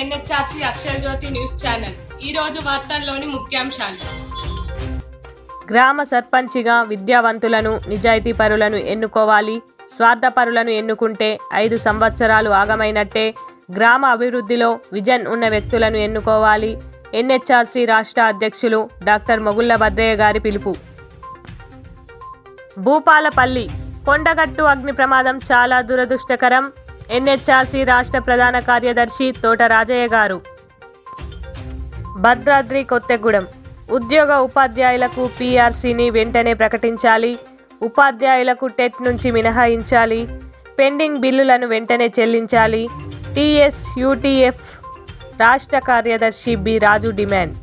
NHRC Akshara Jyothi news channel. ఈ రోజు వార్తల్లోని ముఖ్యాంశాలు. గ్రామ సర్పంచిగా విద్యావంతులను నిజాయితీ పరులను ఎన్నుకోవాలి స్వార్థపరులను ఎన్నుకుంటే ఐదు సంవత్సరాలు ఆగమైనట్టే గ్రామ అభివృద్ధిలో విజన్ ఉన్న వ్యక్తులను ఎన్నుకోవాలి ఎన్హెచ్ఆర్సీ రాష్ట్ర అధ్యక్షులు డాక్టర్ మొగుళ్ళ భద్రయ్య గారి పిలుపు. భూపాలపల్లి కొండగట్టు అగ్ని ప్రమాదం చాలా దురదృష్టకరం. ఎన్హెచ్ఆర్సీ రాష్ట్ర ప్రధాన కార్యదర్శి తోట రాజయ్య గారు. భద్రాద్రి కొత్తగూడెం. ఉద్యోగ ఉపాధ్యాయులకు పీఆర్సీని వెంటనే ప్రకటించాలి. ఉపాధ్యాయులకు టెట్ నుంచి మినహాయించాలి. పెండింగ్ బిల్లులను వెంటనే చెల్లించాలి. టీఎస్ యూటీఎఫ్ రాష్ట్ర కార్యదర్శి బి రాజు డిమాండ్.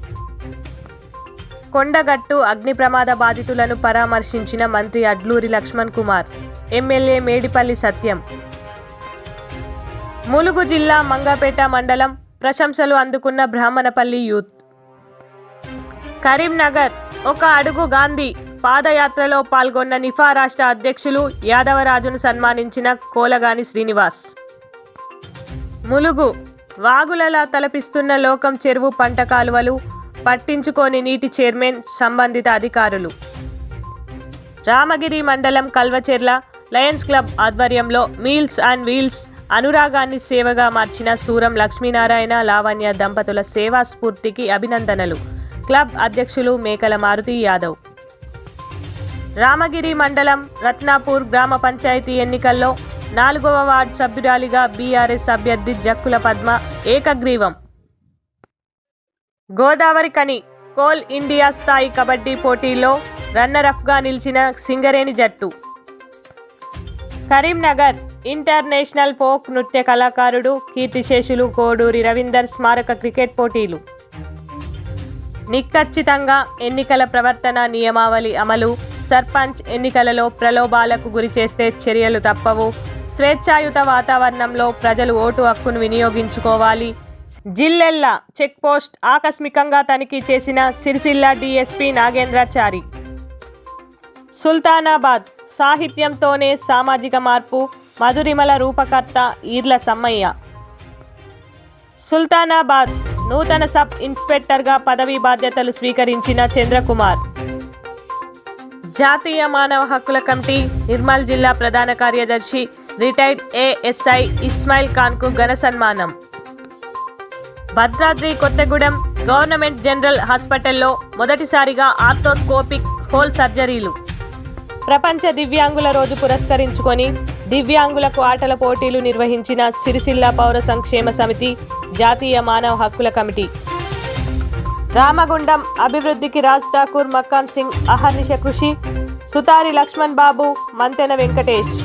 కొండగట్టు అగ్ని ప్రమాద బాధితులను పరామర్శించిన మంత్రి అడ్లూరి లక్ష్మణ్ కుమార్. ఎమ్మెల్యే మేడిపల్లి సత్యం. ములుగు జిల్లా మంగపేట మండలం ప్రశంసలు అందుకున్న బ్రాహ్మణపల్లి యూత్. కరీంనగర్ ఒక అడుగు గాంధీ పాదయాత్రలో పాల్గొన్న నిఫా రాష్ట్ర అధ్యక్షులు యాదవరాజును సన్మానించిన కోలగాని శ్రీనివాస్. ములుగు వాగులలా తలపిస్తున్న లోకం చెరువు పంట కాలువలు పట్టించుకోని నీటి చైర్మన్ సంబంధిత అధికారులు. రామగిరి మండలం కల్వచెర్ల లయన్స్ క్లబ్ ఆధ్వర్యంలో మీల్స్ అండ్ వీల్స్ అనురాగాన్ని సేవగా మార్చిన సూరం లక్ష్మీనారాయణ లావణ్య దంపతుల సేవా స్ఫూర్తికి అభినందనలు. క్లబ్ అధ్యక్షులు మేకల మారుతి యాదవ్. రామగిరి మండలం రత్నాపూర్ గ్రామ పంచాయతీ ఎన్నికల్లో నాలుగవ వార్డు సభ్యురాలిగా బీఆర్ఎస్ అభ్యర్థి జక్కుల పద్మ ఏకగ్రీవం. గోదావరి కని కోల్ ఇండియా స్థాయి కబడ్డీ పోటీలో రన్నరఫ్గా నిలిచిన సింగరేణి జట్టు. కరీంనగర్ ఇంటర్నేషనల్ ఫోక్ నృత్య కళాకారుడు కీర్తిశేషులు కోడూరి రవీందర్ స్మారక క్రికెట్ పోటీలు. నిఖచ్చితంగా ఎన్నికల ప్రవర్తన నియమావళి అమలు సర్పంచ్ ఎన్నికలలో ప్రలోభాలకు గురి చేస్తే చర్యలు తప్పవు. స్వేచ్ఛాయుత వాతావరణంలో ప్రజలు ఓటు హక్కును వినియోగించుకోవాలి. జిల్లెల్ల చెక్పోస్ట్ ఆకస్మికంగా తనిఖీ చేసిన సిరిసిల్ల డీఎస్పీ నాగేంద్రాచారి. సుల్తానాబాద్ సాహిత్యంతోనే సామాజిక మార్పు మధురిమల రూపకర్త ఈర్ల సమ్మయ్య. సుల్తానాబాద్ నూతన సబ్ ఇన్స్పెక్టర్గా పదవీ బాధ్యతలు స్వీకరించిన చంద్రకుమార్. జాతీయ మానవ హక్కుల కమిటీ నిర్మల్ జిల్లా ప్రధాన కార్యదర్శి రిటైర్డ్ ఏఎస్ఐ ఇస్మాయిల్ ఖాన్కు ఘన సన్మానం. భద్రాద్రి కొత్తగూడెం గవర్నమెంట్ జనరల్ హాస్పిటల్లో మొదటిసారిగా ఆర్థోస్కోపిక్ హోల్ సర్జరీలు. ప్రపంచ దివ్యాంగుల రోజు పురస్కరించుకొని దివ్యాంగులకు ఆటల పోటీలు నిర్వహించిన సిరిసిల్ల పౌర సంక్షేమ సమితి జాతీయ మానవ హక్కుల కమిటీ. రామగుండం అభివృద్ధికి రాజ్ ఠాకూర్ మక్కాన్ సింగ్ అహర్నిశ కృషి సుతారి లక్ష్మణ్ బాబు మంతెన వెంకటేష్.